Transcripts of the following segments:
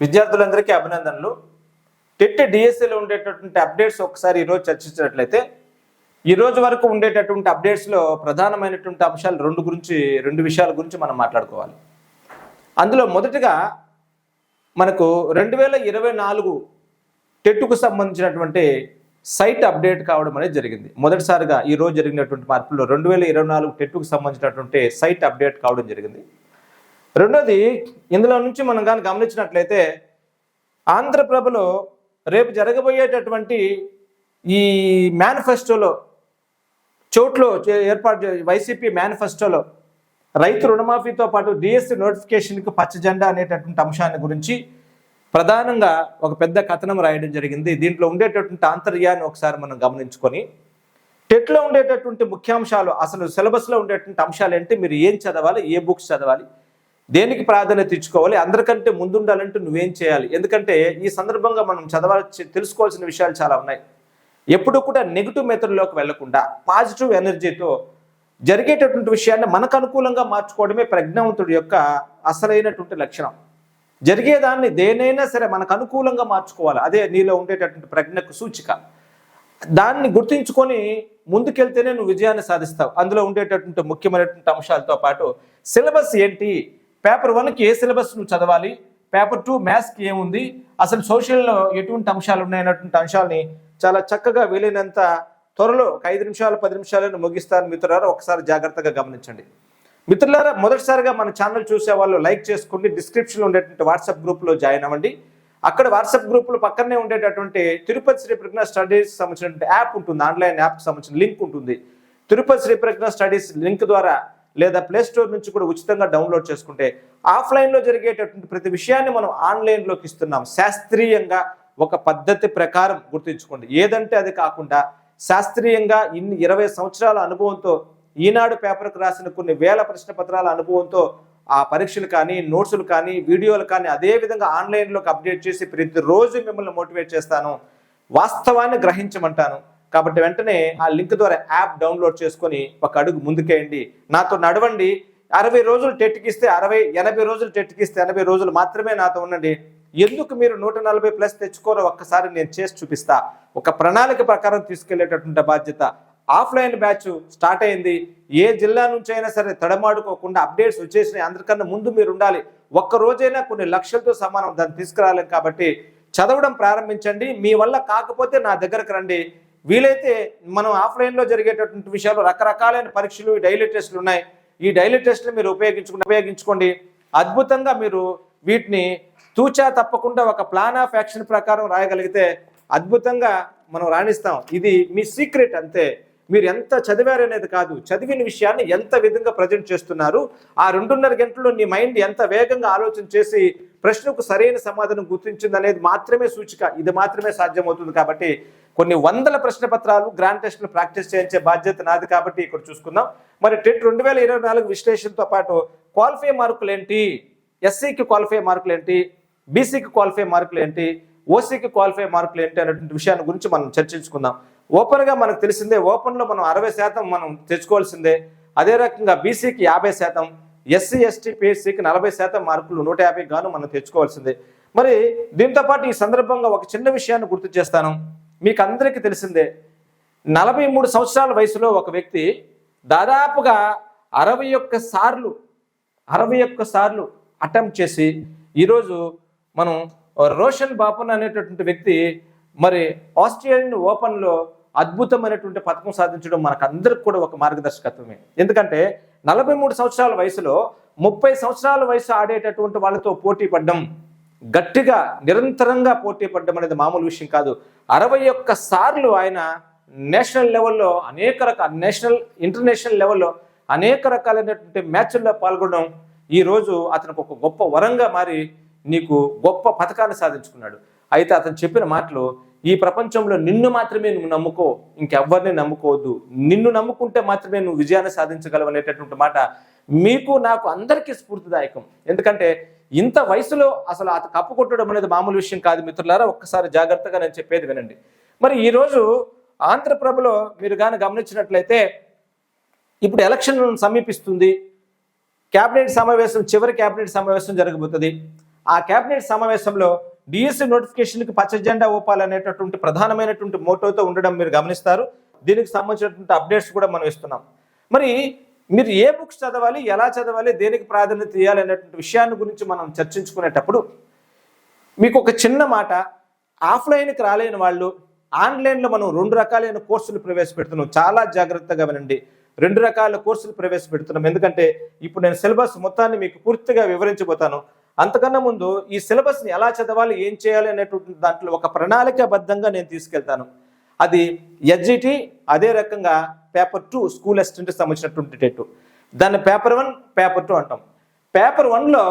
విద్యార్థులందరికీ అభినందనలు. టెట్ డిఎస్సిలో ఉండేటటువంటి అప్డేట్స్ ఒకసారి ఈరోజు చర్చించినట్లయితే ఈరోజు వరకు ఉండేటటువంటి అప్డేట్స్లో ప్రధానమైనటువంటి అంశాలు రెండు గురించి రెండు విషయాల గురించి మనం మాట్లాడుకోవాలి. అందులో మొదటగా మనకు రెండు వేల ఇరవై నాలుగు టెట్టుకు సంబంధించినటువంటి సైట్ అప్డేట్ కావడం అనేది జరిగింది. మొదటిసారిగా ఈరోజు జరిగినటువంటి మార్పుల్లో రెండు వేల ఇరవై నాలుగు టెట్టుకు సంబంధించినటువంటి సైట్ అప్డేట్ కావడం జరిగింది. రెండోది ఇందులో నుంచి మనం కానీ గమనించినట్లయితే ఆంధ్రప్రభలో రేపు జరగబోయేటటువంటి ఈ మేనిఫెస్టోలో చోట్లో చే- ఏర్పాటు వైసీపీ మేనిఫెస్టోలో రైతు రుణమాఫీతో పాటు డిఎస్సి నోటిఫికేషన్కి పచ్చ జెండా అనేటటువంటి అంశాన్ని గురించి ప్రధానంగా ఒక పెద్ద కథనం రాయడం జరిగింది. దీంట్లో ఉండేటటువంటి ఆంతర్యాన్ని ఒకసారి మనం గమనించుకొని టెట్లో ఉండేటటువంటి ముఖ్యాంశాలు అసలు సిలబస్లో ఉండేటువంటి అంశాలు ఏంటి మీరు ఏం చదవాలి ఏ బుక్స్ చదవాలి దేనికి ప్రాధాన్యత ఇచ్చుకోవాలి? అందరికంటే ముందుండాలంటే నువ్వేం చేయాలి? ఎందుకంటే ఈ సందర్భంగా మనం చదవాల్సి తెలుసుకోవాల్సిన విషయాలు చాలా ఉన్నాయి. ఎప్పుడు కూడా నెగిటివ్ మెథడ్లోకి వెళ్ళకుండా పాజిటివ్ ఎనర్జీతో జరిగేటటువంటి విషయాన్ని మనకు అనుకూలంగా మార్చుకోవడమే ప్రజ్ఞావంతుడి యొక్క అసలైనటువంటి లక్షణం. జరిగేదాన్ని దేనైనా సరే మనకు అనుకూలంగా మార్చుకోవాలి. అదే నీలో ఉండేటటువంటి ప్రజ్ఞకు సూచిక. దాన్ని గుర్తించుకొని ముందుకెళ్తేనే నువ్వు విజయాన్ని సాధిస్తావు. అందులో ఉండేటటువంటి ముఖ్యమైనటువంటి అంశాలతో పాటు సిలబస్ ఏంటి? పేపర్ వన్కి ఏ సిలబస్ నువ్వు చదవాలి? పేపర్ టూ మ్యాథ్స్కి ఏముంది? అసలు సోషల్లో ఎటువంటి అంశాలు ఉన్నాయన్నటువంటి అంశాలని చాలా చక్కగా వీలైనంత త్వరలో ఒక ఐదు నిమిషాలు పది నిమిషాలను ముగిస్తాను. మిత్రులారా ఒకసారి జాగ్రత్తగా గమనించండి. మిత్రులారా మొదటిసారిగా మన ఛానల్ చూసే వాళ్ళు లైక్ చేసుకోండి. డిస్క్రిప్షన్లో ఉండేటువంటి వాట్సాప్ గ్రూప్లో జాయిన్ అవ్వండి. అక్కడ వాట్సాప్ గ్రూపులో పక్కనే ఉండేటటువంటి తిరుపతి శ్రీ ప్రజ్ఞ స్టడీస్ సంబంధించినటువంటి యాప్ ఉంటుంది. ఆన్లైన్ యాప్కి సంబంధించిన లింక్ ఉంటుంది. తిరుపతి శ్రీ ప్రజ్ఞ స్టడీస్ లింక్ ద్వారా లేదా ప్లే స్టోర్ నుంచి కూడా ఉచితంగా డౌన్లోడ్ చేసుకుంటే ఆఫ్లైన్లో జరిగేటటువంటి ప్రతి విషయాన్ని మనం ఆన్లైన్లోకి ఇస్తున్నాం. శాస్త్రీయంగా ఒక పద్ధతి ప్రకారం గుర్తుంచుకోండి. ఏదంటే అది కాకుండా శాస్త్రీయంగా ఇన్ని ఇరవై సంవత్సరాల అనుభవంతో ఈనాడు పేపర్కి రాసిన కొన్ని వేల ప్రశ్న పత్రాల అనుభవంతో ఆ పరీక్షలు కానీ నోట్సులు కానీ వీడియోలు కానీ అదే విధంగా ఆన్లైన్లోకి అప్డేట్ చేసి ప్రతిరోజు మిమ్మల్ని మోటివేట్ చేస్తాను. వాస్తవాన్ని గ్రహించమంటాను. కాబట్టి వెంటనే ఆ లింక్ ద్వారా యాప్ డౌన్లోడ్ చేసుకొని ఒక అడుగు ముందుకేయండి. నాతో నడవండి. అరవై రోజులు టెట్కిస్తే అరవై ఎనభై రోజులు టెట్కిస్తే ఎనభై రోజులు మాత్రమే నాతో ఉండండి. ఎందుకు మీరు నూట నలభై ప్లస్ తెచ్చుకోరో ఒక్కసారి నేను చేసి చూపిస్తా. ఒక ప్రణాళిక ప్రకారం తీసుకెళ్ళేటటువంటి బాధ్యత. ఆఫ్లైన్ బ్యాచ్ స్టార్ట్ అయింది. ఏ జిల్లా నుంచి అయినా సరే తడమాడుకోకుండా అప్డేట్స్ వచ్చేసినాయి. అందరికన్నా ముందు మీరు ఉండాలి. ఒక్క రోజైనా కొన్ని లక్షలతో సమానం దాన్ని తీసుకురాలేం కాబట్టి చదవడం ప్రారంభించండి. మీ వల్ల కాకపోతే నా దగ్గరకు రండి. వీలైతే మనం ఆఫ్లైన్లో జరిగేటటువంటి విషయాలు రకరకాలైన పరీక్షలు డైలీ టెస్టులు ఉన్నాయి. ఈ డైలీ టెస్టులు మీరు ఉపయోగించుకుని ఉపయోగించుకోండి. అద్భుతంగా మీరు వీటిని తూచా తప్పకుండా ఒక ప్లాన్ ఆఫ్ యాక్షన్ ప్రకారం రాయగలిగితే అద్భుతంగా మనం రాణిస్తాం. ఇది మీ సీక్రెట్ అంతే. మీరు ఎంత చదివారు అనేది కాదు. చదివిన విషయాన్ని ఎంత విధంగా ప్రజెంట్ చేస్తున్నారు ఆ రెండున్నర గంటల్లో నీ మైండ్ ఎంత వేగంగా ఆలోచన చేసి ప్రశ్నకు సరైన సమాధానం గుర్తించింది అనేది మాత్రమే సూచిక. ఇది మాత్రమే సాధ్యమవుతుంది కాబట్టి కొన్ని వందల ప్రశ్న పత్రాలు గ్రాండ్ టెస్టులు ప్రాక్టీస్ చేయించే బాధ్యత నాది కాబట్టి ఇక్కడ చూసుకుందాం. మరి టెట్ రెండు వేల ఇరవై నాలుగు విశ్లేషణతో పాటు క్వాలిఫై మార్కులు ఏంటి? ఎస్సీకి క్వాలిఫై మార్కులు ఏంటి? బీసీకి క్వాలిఫై మార్కులు ఏంటి? ఓసీకి క్వాలిఫై మార్కులు ఏంటి అనేటువంటి విషయాన్ని గురించి మనం చర్చించుకుందాం. ఓపెన్గా మనకు తెలిసిందే ఓపెన్లో మనం అరవై శాతం మనం తెచ్చుకోవాల్సిందే. అదే రకంగా బీసీకి యాభై శాతం ఎస్సీ ఎస్టీ పిఎస్సికి నలభై శాతం మార్కులు నూట యాభై గాను మనం తెచ్చుకోవాల్సిందే. మరి దీంతో పాటు ఈ సందర్భంగా ఒక చిన్న విషయాన్ని గుర్తు చేస్తాను. మీకు అందరికీ తెలిసిందే నలభై మూడు సంవత్సరాల వయసులో ఒక వ్యక్తి దాదాపుగా అరవై ఒక్క సార్లు అరవై ఒక్క సార్లు అటెంప్ట్ చేసి ఈరోజు మనం రోషన్ బాపన్ అనేటటువంటి వ్యక్తి మరి ఆస్ట్రేలియన్ ఓపెన్లో అద్భుతమైనటువంటి పథకం సాధించడం మనకు అందరికి కూడా ఒక మార్గదర్శకత్వమే. ఎందుకంటే నలభై మూడు సంవత్సరాల వయసులో ముప్పై సంవత్సరాల వయసు ఆడేటటువంటి వాళ్ళతో పోటీ పడ్డం గట్టిగా నిరంతరంగా పోటీ పడ్డం అనేది మామూలు విషయం కాదు. అరవై ఒక్క సార్లు ఆయన నేషనల్ లెవెల్లో అనేక రకాల నేషనల్ ఇంటర్నేషనల్ లెవెల్లో అనేక రకాలైనటువంటి మ్యాచ్ల్లో పాల్గొనడం ఈ రోజు అతనికి ఒక గొప్ప వరంగా మారి నీకు గొప్ప పథకాన్ని సాధించుకున్నాడు. అయితే అతను చెప్పిన మాటలు ఈ ప్రపంచంలో నిన్ను మాత్రమే నువ్వు నమ్ముకో ఇంకెవ్వరిని నమ్ముకోవద్దు. నిన్ను నమ్ముకుంటే మాత్రమే నువ్వు విజయాన్ని సాధించగలవు అనేటటువంటి మాట మీకు నాకు అందరికీ స్ఫూర్తిదాయకం. ఎందుకంటే ఇంత వయసులో అసలు అత కప్పు కొట్టడం అనేది మామూలు విషయం కాదు మిత్రులారా ఒక్కసారి జాగ్రత్తగా నేను చెప్పేది వినండి. మరి ఈరోజు ఆంధ్రప్రభలో మీరు కానీ గమనించినట్లయితే ఇప్పుడు ఎలక్షన్ సమీపిస్తుంది క్యాబినెట్ సమావేశం చివరి క్యాబినెట్ సమావేశం జరగబోతుంది. ఆ కేబినెట్ సమావేశంలో డిఎస్సి నోటిఫికేషన్కి పచ్చ జెండా ఊపాలనేటటువంటి ప్రధానమైనటువంటి మోటోతో ఉండడం మీరు గమనిస్తారు. దీనికి సంబంధించినటువంటి అప్డేట్స్ కూడా మనం ఇస్తున్నాం. మరి మీరు ఏ బుక్స్ చదవాలి ఎలా చదవాలి దేనికి ప్రాధాన్యత ఇవ్వాలి అనేటువంటి విషయాన్ని గురించి మనం చర్చించుకునేటప్పుడు మీకు ఒక చిన్న మాట ఆఫ్లైన్కి రాలేని వాళ్ళు ఆన్లైన్లో మనం రెండు రకాలైన కోర్సులు ప్రవేశపెడుతున్నాం. చాలా జాగ్రత్తగా వినండి. రెండు రకాల కోర్సులు ప్రవేశపెడుతున్నాం. ఎందుకంటే ఇప్పుడు నేను సిలబస్ మొత్తాన్ని మీకు పూర్తిగా వివరించబోతాను. అంతకన్నా ముందు ఈ సిలబస్ని ఎలా చదవాలి ఏం చేయాలి అనేటువంటి దాంట్లో ఒక ప్రణాళికాబద్ధంగా నేను తీసుకెళ్తాను. అది ఎస్జిటి అదే రకంగా పేపర్ టూ స్కూల్ అసిస్టెంట్కి సంబంధించినటువంటి టెట్ దాన్ని పేపర్ వన్ పేపర్ టూ అంటాం. పేపర్ వన్లో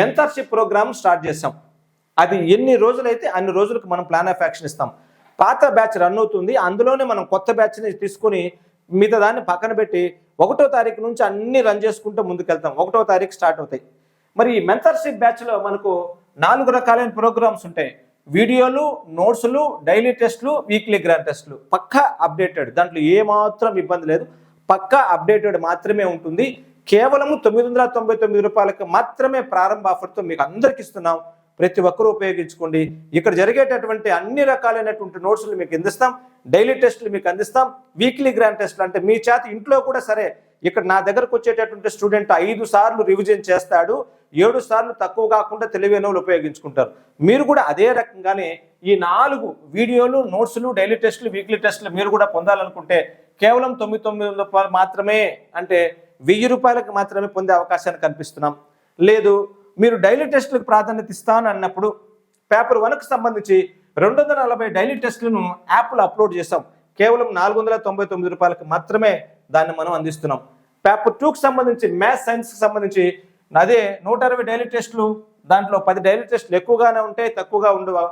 మెంటర్షిప్ ప్రోగ్రామ్ స్టార్ట్ చేసాం అది ఎన్ని రోజులైతే అన్ని రోజులకు మనం ప్లాన్ ఆఫ్ యాక్షన్ ఇస్తాం. పాత బ్యాచ్ రన్ అవుతుంది. అందులోనే మనం కొత్త బ్యాచ్ని తీసుకొని మిగతా దాన్ని పక్కన పెట్టి ఒకటో తారీఖు నుంచి అన్ని రన్ చేసుకుంటూ ముందుకెళ్తాం. ఒకటో తారీఖు స్టార్ట్ అవుతాయి. మరి ఈ మెంటర్షిప్ బ్యాచ్లో మనకు నాలుగు రకాలైన ప్రోగ్రామ్స్ ఉంటాయి. వీడియోలు నోట్స్లు డైలీ టెస్ట్లు వీక్లీ గ్రాండ్ టెస్ట్లు. పక్కా అప్డేటెడ్. దాంట్లో ఏ మాత్రం ఇబ్బంది లేదు. పక్కా అప్డేటెడ్ మాత్రమే ఉంటుంది. కేవలం తొమ్మిది వందల తొంభై తొమ్మిది రూపాయలకు మాత్రమే ప్రారంభ ఆఫర్తో మీకు అందరికి ఇస్తున్నాం. ప్రతి ఒక్కరూ ఉపయోగించుకోండి. ఇక్కడ జరిగేటటువంటి అన్ని రకాలైనటువంటి నోట్స్లు మీకు అందిస్తాం. డైలీ టెస్ట్లు మీకు అందిస్తాం. వీక్లీ గ్రాండ్ టెస్ట్లు అంటే మీ చేత ఇంట్లో కూడా సరే ఇక్కడ నా దగ్గరకు వచ్చేటటువంటి స్టూడెంట్ ఐదు సార్లు రివిజన్ చేస్తాడు ఏడు సార్లు తక్కువ కాకుండా తెలివైన వాళ్ళు ఉపయోగించుకుంటారు. మీరు కూడా అదే రకంగానే ఈ నాలుగు వీడియోలు నోట్స్లు డైలీ టెస్ట్లు వీక్లీ టెస్ట్లు మీరు కూడా పొందాలనుకుంటే కేవలం తొమ్మిది తొమ్మిది రూపాయలు మాత్రమే అంటే వెయ్యి రూపాయలకు మాత్రమే పొందే అవకాశాన్ని కల్పిస్తున్నాం. లేదు మీరు డైలీ టెస్టులకు ప్రాధాన్యత ఇస్తాను అన్నప్పుడు పేపర్ వన్కు సంబంధించి రెండు వందల నలభై డైలీ టెస్టులను యాప్లో అప్లోడ్ చేస్తాం కేవలం నాలుగు వందల తొంభై తొమ్మిది రూపాయలకు మాత్రమే దాన్ని మనం అందిస్తున్నాం. పేపర్ టూకి సంబంధించి మ్యాథ్స్ సైన్స్కి సంబంధించి అదే నూట అరవై డైలీ టెస్టులు దాంట్లో పది డైలీ టెస్టులు ఎక్కువగానే ఉంటాయి తక్కువగా ఉండవు?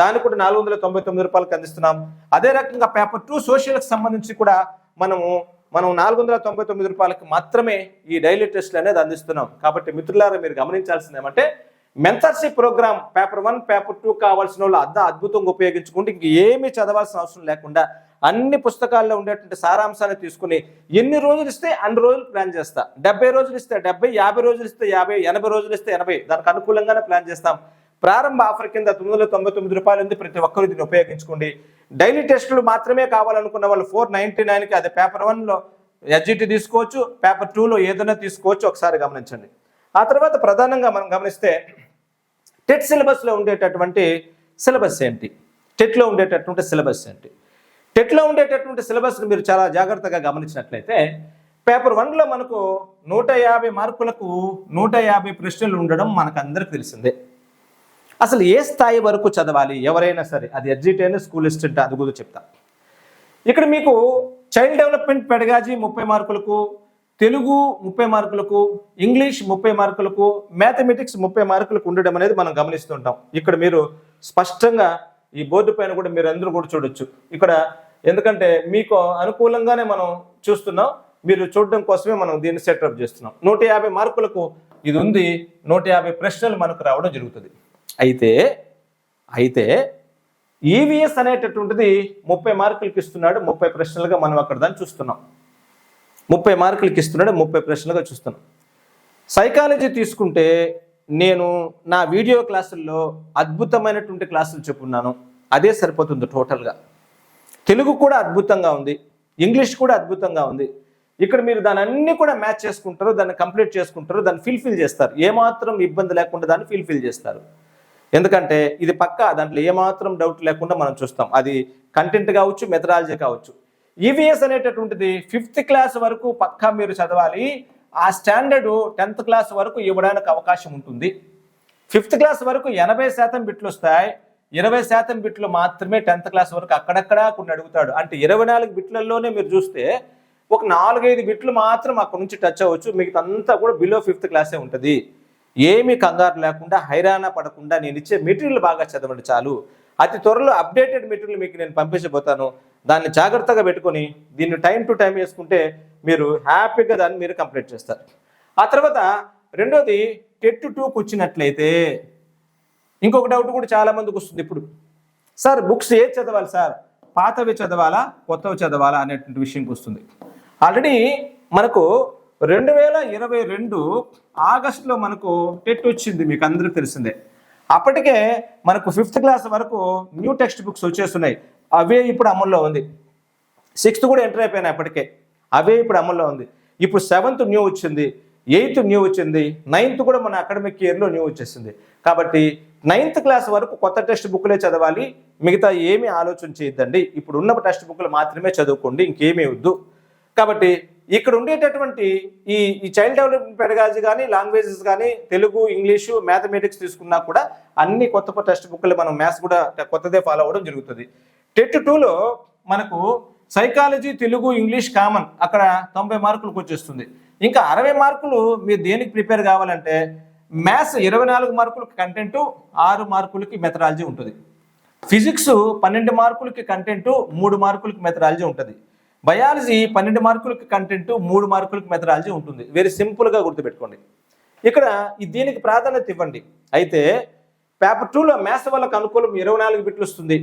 దాన్ని కూడా నాలుగు వందల తొంభై తొమ్మిది రూపాయలకు అందిస్తున్నాం. అదే రకంగా పేపర్ టూ సోషల్కి సంబంధించి కూడా మనము మనం నాలుగు వందల తొంభై తొమ్మిది రూపాయలకు మాత్రమే ఈ డైలీ టెస్టులు అనేది అందిస్తున్నాం. కాబట్టి మిత్రులారా మీరు గమనించాల్సింది ఏమంటే mentorship programme paper one paper two కావాల్సిన వాళ్ళు అద్ద అద్భుతంగా ఉపయోగించుకుంటే ఇంక ఏమీ చదవాల్సిన అవసరం లేకుండా అన్ని పుస్తకాల్లో ఉండేటువంటి సారాంశాన్ని తీసుకుని ఎన్ని రోజులు ఇస్తే అన్ని రోజులు ప్లాన్ చేస్తా. డెబ్బై రోజులు ఇస్తే డెబ్బై యాభై రోజులు ఇస్తే యాభై ఎనభై రోజులు ఇస్తే ఎనభై. దానికి అనుకూలంగానే ప్లాన్ చేస్తాం. ప్రారంభ ఆఫర్ కింద తొమ్మిది వందల తొంభై తొమ్మిది రూపాయలు ఉంది. ప్రతి ఒక్కరు దీన్ని ఉపయోగించుకోండి. డైలీ టెస్టులు మాత్రమే కావాలనుకున్న వాళ్ళు ఫోర్ నైన్టీ నైన్కి అది పేపర్ వన్లో ఎస్జిటి తీసుకోవచ్చు పేపర్ టూలో ఏదైనా తీసుకోవచ్చు. ఒకసారి గమనించండి. ఆ తర్వాత ప్రధానంగా మనం గమనిస్తే టెట్ సిలబస్లో ఉండేటటువంటి సిలబస్ ఏంటి? టెట్లో ఉండేటటువంటి సిలబస్ ఏంటి? టెట్లో ఉండేటటువంటి సిలబస్ని మీరు చాలా జాగ్రత్తగా గమనించినట్లయితే పేపర్ వన్లో మనకు నూట యాభై మార్కులకు నూట యాభై ప్రశ్నలు ఉండడం మనకందరికి తెలిసిందే. అసలు ఏ స్థాయి వరకు చదవాలి? ఎవరైనా సరే అది ఎడ్జిట్ అయినా స్కూల్ ఇస్టెంట్ అది కూడా చెప్తా. ఇక్కడ మీకు చైల్డ్ డెవలప్మెంట్ పెడగాజీ ముప్పై మార్కులకు తెలుగు ముప్పై మార్కులకు ఇంగ్లీష్ ముప్పై మార్కులకు మ్యాథమెటిక్స్ ముప్పై మార్కులకు ఉండడం అనేది మనం గమనిస్తుంటాం ఇక్కడ మీరు స్పష్టంగా ఈ బోర్డు పైన కూడా మీరు అందరూ కూడా చూడొచ్చు. ఇక్కడ ఎందుకంటే మీకు అనుకూలంగానే మనం చూస్తున్నాం. మీరు చూడడం కోసమే మనం దీన్ని సెటప్ చేస్తున్నాం. నూట యాభై మార్కులకు ఇది ఉంది. నూట యాభై ప్రశ్నలు మనకు రావడం జరుగుతుంది. అయితే అయితే ఈవీఎస్ అనేటటువంటిది ముప్పై మార్కులకి ఇస్తున్నాడు. ముప్పై ప్రశ్నలుగా మనం అక్కడ దాన్ని చూస్తున్నాం. ముప్పై మార్కులకి ఇస్తున్నాడు. ముప్పై ప్రశ్నలుగా చూస్తున్నాం. సైకాలజీ తీసుకుంటే నేను నా వీడియో క్లాసుల్లో అద్భుతమైనటువంటి క్లాసులు చెప్పున్నాను. అదే సరిపోతుంది టోటల్గా. తెలుగు కూడా అద్భుతంగా ఉంది. ఇంగ్లీష్ కూడా అద్భుతంగా ఉంది. ఇక్కడ మీరు దాని అన్ని కూడా మ్యాచ్ చేసుకుంటారు దాన్ని కంప్లీట్ చేసుకుంటారు దాన్ని ఫిల్ఫిల్ చేస్తారు. ఏమాత్రం ఇబ్బంది లేకుండా దాన్ని ఫిల్ఫిల్ చేస్తారు. ఎందుకంటే ఇది పక్కా దాంట్లో ఏమాత్రం డౌట్ లేకుండా మనం చూస్తాం. అది కంటెంట్ కావచ్చు మెథడాలజీ కావచ్చు. ఈవీఎస్ అనేటటువంటిది ఫిఫ్త్ క్లాస్ వరకు పక్కా మీరు చదవాలి. ఆ స్టాండర్డ్ టెన్త్ క్లాస్ వరకు ఇవ్వడానికి అవకాశం ఉంటుంది. ఫిఫ్త్ క్లాస్ వరకు ఎనభై శాతం బిట్లు వస్తాయి. ఇరవై శాతం బిట్లు మాత్రమే టెన్త్ క్లాస్ వరకు అక్కడక్కడా కొన్ని అడుగుతాడు. అంటే ఇరవై నాలుగు బిట్లలోనే మీరు చూస్తే ఒక నాలుగైదు బిట్లు మాత్రం అక్కడ నుంచి టచ్ అవ్వచ్చు. మిగతా అంతా కూడా బిలో ఫిఫ్త్ క్లాసే ఉంటుంది. ఏమీ కంగారు లేకుండా హైరాణ పడకుండా నేను ఇచ్చే మెటీరియల్ బాగా చదవండి చాలు. అతి త్వరలో అప్డేటెడ్ మెటీరియల్ మీకు నేను పంపించబోతాను. దాన్ని జాగ్రత్తగా పెట్టుకొని దీన్ని టైం టు టైం వేసుకుంటే మీరు హ్యాపీగా దాన్ని మీరు కంప్లీట్ చేస్తారు. ఆ తర్వాత రెండోది టెట్ టూకి వచ్చినట్లయితే ఇంకొక డౌట్ కూడా చాలా మందికి వస్తుంది ఇప్పుడు. సార్ బుక్స్ ఏది చదవాలి సార్? పాతవి చదవాలా? కొత్తవి చదవాలా? అనేటువంటి విషయంకి వస్తుంది. ఆల్రెడీ మనకు రెండు వేల ఇరవై రెండు ఆగస్టులో మనకు టెట్ వచ్చింది మీకు అందరికీ తెలిసిందే. అప్పటికే మనకు ఫిఫ్త్ క్లాస్ వరకు న్యూ టెక్స్ట్ బుక్స్ వచ్చేస్తున్నాయి. అవే ఇప్పుడు అమల్లో ఉంది. సిక్స్త్ కూడా ఎంటర్ అయిపోయినాయి అప్పటికే. అవే ఇప్పుడు అమల్లో ఉంది. ఇప్పుడు సెవెంత్ న్యూ వచ్చింది ఎయిత్ న్యూ వచ్చింది నైన్త్ కూడా మన అకాడమిక్ ఇయర్లో న్యూ వచ్చేసింది. కాబట్టి నైన్త్ క్లాస్ వరకు కొత్త టెక్స్ట్ బుక్లే చదవాలి మిగతా ఏమీ ఆలోచన చేయొద్దండి. ఇప్పుడు ఉన్న టెక్స్ట్ బుక్లు మాత్రమే చదువుకోండి ఇంకేమీ వద్దు. కాబట్టి ఇక్కడ ఉండేటటువంటి ఈ ఈ చైల్డ్ డెవలప్మెంట్ పెడగాజీ కానీ లాంగ్వేజెస్ కానీ తెలుగు ఇంగ్లీషు మ్యాథమెటిక్స్ తీసుకున్నా కూడా అన్ని కొత్త టెక్స్ట్ బుక్లు మనం మ్యాథ్స్ కూడా కొత్తదే ఫాలో అవ్వడం జరుగుతుంది. టెట్ టూలో మనకు సైకాలజీ తెలుగు ఇంగ్లీష్ కామన్. అక్కడ తొంభై మార్కులకు వచ్చేస్తుంది. ఇంకా అరవై మార్కులు మీరు దేనికి ప్రిపేర్ కావాలంటే మ్యాథ్స్ ఇరవై నాలుగు మార్కులకి కంటెంట్ ఆరు మార్కులకి మెథడాలజీ ఉంటుంది. ఫిజిక్స్ పన్నెండు మార్కులకి కంటెంట్ మూడు మార్కులకి మెథడాలజీ ఉంటుంది. బయాలజీ పన్నెండు మార్కులకి కంటెంట్ మూడు మార్కులకి మెథడాలజీ ఉంటుంది. వెరీ సింపుల్గా గుర్తుపెట్టుకోండి. ఇక్కడ దీనికి ప్రాధాన్యత ఇవ్వండి. అయితే పేపర్ టూలో మ్యాథ్స్ వాళ్ళకి అనుకూలం ఇరవై నాలుగు బిట్లు వస్తుంది.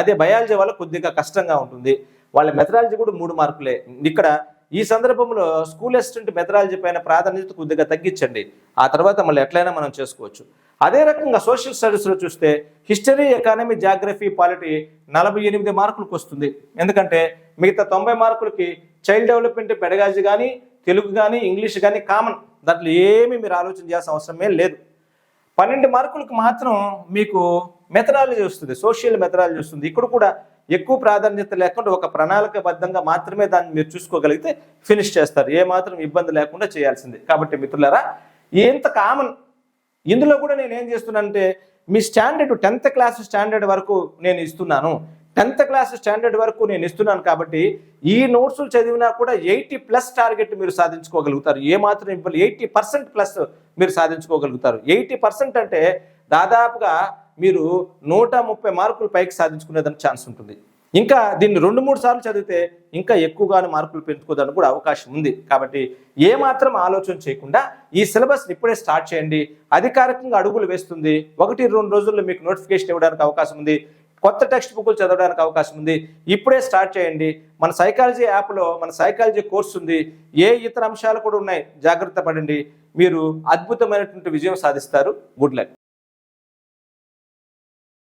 అదే బయాలజీ వల్ల కొద్దిగా కష్టంగా ఉంటుంది. వాళ్ళ మెథడాలజీ కూడా మూడు మార్కులే. ఇక్కడ ఈ సందర్భంలో స్కూల్ అసిస్టెంట్ మెథడాలజీ పైన ప్రాధాన్యత కొద్దిగా తగ్గించండి. ఆ తర్వాత మళ్ళీ ఎట్లయినా మనం చేసుకోవచ్చు. అదే రకంగా సోషల్ స్టడీస్లో చూస్తే హిస్టరీ ఎకానమీ జాగ్రఫీ పాలిటీ నలభై ఎనిమిది మార్కులకు వస్తుంది. ఎందుకంటే మిగతా తొంభై మార్కులకి చైల్డ్ డెవలప్మెంట్ పెడగాజీ కానీ తెలుగు కానీ ఇంగ్లీష్ కానీ కామన్ దాంట్లో ఏమీ మీరు ఆలోచన చేయాల్సిన అవసరమే లేదు. పన్నెండు మార్కులకు మాత్రం మీకు మెథడాలజీ వస్తుంది సోషల్ మెథడాలజీ వస్తుంది. ఇక్కడ కూడా ఎక్కువ ప్రాధాన్యత లేకుండా ఒక ప్రణాళికబద్ధంగా మాత్రమే దాన్ని మీరు చూసుకోగలిగితే ఫినిష్ చేస్తారు. ఏ మాత్రం ఇబ్బంది లేకుండా చేయాల్సింది. కాబట్టి మిత్రులారా ఇంత కామన్ ఇందులో కూడా నేను ఏం చేస్తున్నానంటే మీ స్టాండర్డ్ టెన్త్ క్లాస్ స్టాండర్డ్ వరకు నేను ఇస్తున్నాను. టెన్త్ క్లాస్ స్టాండర్డ్ వరకు నేను ఇస్తున్నాను కాబట్టి ఈ నోట్స్ చదివినా కూడా ఎయిటీ ప్లస్ టార్గెట్ మీరు సాధించుకోగలుగుతారు. ఏ మాత్రం ఎయిటీ పర్సెంట్ ప్లస్ మీరు సాధించుకోగలుగుతారు. ఎయిటీ పర్సెంట్ అంటే దాదాపుగా మీరు నూట ముప్పై మార్కులు పైకి సాధించుకునేదానికి ఛాన్స్ ఉంటుంది. ఇంకా దీన్ని రెండు మూడు సార్లు చదివితే ఇంకా ఎక్కువగానే మార్కులు పెంచుకోవడానికి కూడా అవకాశం ఉంది. కాబట్టి ఏ మాత్రం ఆలోచన చేయకుండా ఈ సిలబస్ ఇప్పుడే స్టార్ట్ చేయండి. అధికారికంగా అడుగులు వేస్తుంది. ఒకటి రెండు రోజుల్లో మీకు నోటిఫికేషన్ ఇవ్వడానికి అవకాశం ఉంది. కొత్త టెక్స్ట్ బుక్లు చదవడానికి అవకాశం ఉంది. ఇప్పుడే స్టార్ట్ చేయండి. మన సైకాలజీ యాప్లో మన సైకాలజీ కోర్స్ ఉంది. ఏ ఇతర అంశాలు కూడా ఉన్నాయి? జాగ్రత్త పడండి. మీరు అద్భుతమైనటువంటి విజయం సాధిస్తారు. Good luck.